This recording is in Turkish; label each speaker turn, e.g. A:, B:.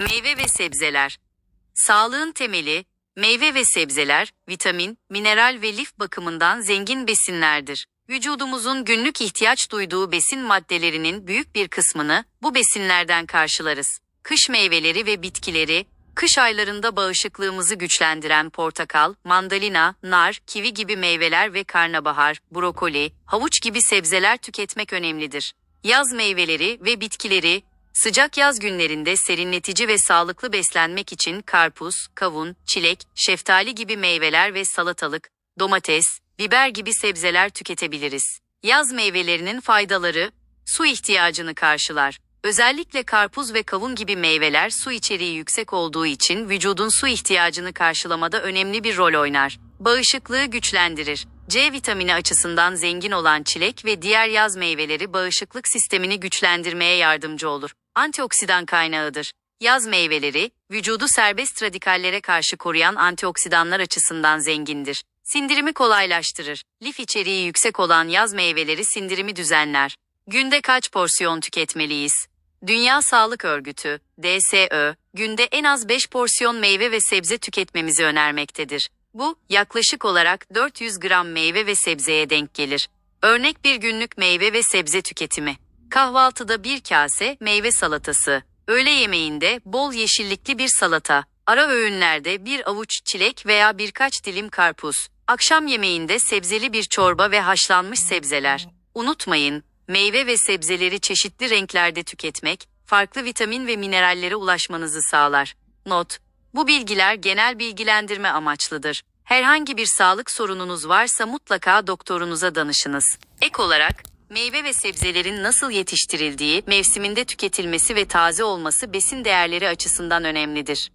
A: Meyve ve sebzeler. Sağlığın temeli, meyve ve sebzeler, vitamin, mineral ve lif bakımından zengin besinlerdir. Vücudumuzun günlük ihtiyaç duyduğu besin maddelerinin büyük bir kısmını bu besinlerden karşılarız. Kış meyveleri ve bitkileri, kış aylarında bağışıklığımızı güçlendiren portakal, mandalina, nar, kivi gibi meyveler ve karnabahar, brokoli, havuç gibi sebzeler tüketmek önemlidir. Yaz meyveleri ve bitkileri, Sıcak yaz günlerinde serinletici ve sağlıklı beslenmek için karpuz, kavun, çilek, şeftali gibi meyveler ve salatalık, domates, biber gibi sebzeler tüketebiliriz. Yaz meyvelerinin faydaları, su ihtiyacını karşılar. Özellikle karpuz ve kavun gibi meyveler su içeriği yüksek olduğu için vücudun su ihtiyacını karşılamada önemli bir rol oynar. Bağışıklığı güçlendirir. C vitamini açısından zengin olan çilek ve diğer yaz meyveleri bağışıklık sistemini güçlendirmeye yardımcı olur. Antioksidan kaynağıdır. Yaz meyveleri, vücudu serbest radikallere karşı koruyan antioksidanlar açısından zengindir. Sindirimi kolaylaştırır. Lif içeriği yüksek olan yaz meyveleri sindirimi düzenler. Günde kaç porsiyon tüketmeliyiz? Dünya Sağlık Örgütü, DSÖ, günde en az 5 porsiyon meyve ve sebze tüketmemizi önermektedir. Bu, yaklaşık olarak 400 gram meyve ve sebzeye denk gelir. Örnek bir günlük meyve ve sebze tüketimi. Kahvaltıda bir kase meyve salatası, öğle yemeğinde bol yeşillikli bir salata, ara öğünlerde bir avuç çilek veya birkaç dilim karpuz, akşam yemeğinde sebzeli bir çorba ve haşlanmış sebzeler. Unutmayın, meyve ve sebzeleri çeşitli renklerde tüketmek, farklı vitamin ve minerallere ulaşmanızı sağlar. Not: Bu bilgiler genel bilgilendirme amaçlıdır. Herhangi bir sağlık sorununuz varsa mutlaka doktorunuza danışınız. Ek olarak, meyve ve sebzelerin nasıl yetiştirildiği, mevsiminde tüketilmesi ve taze olması besin değerleri açısından önemlidir.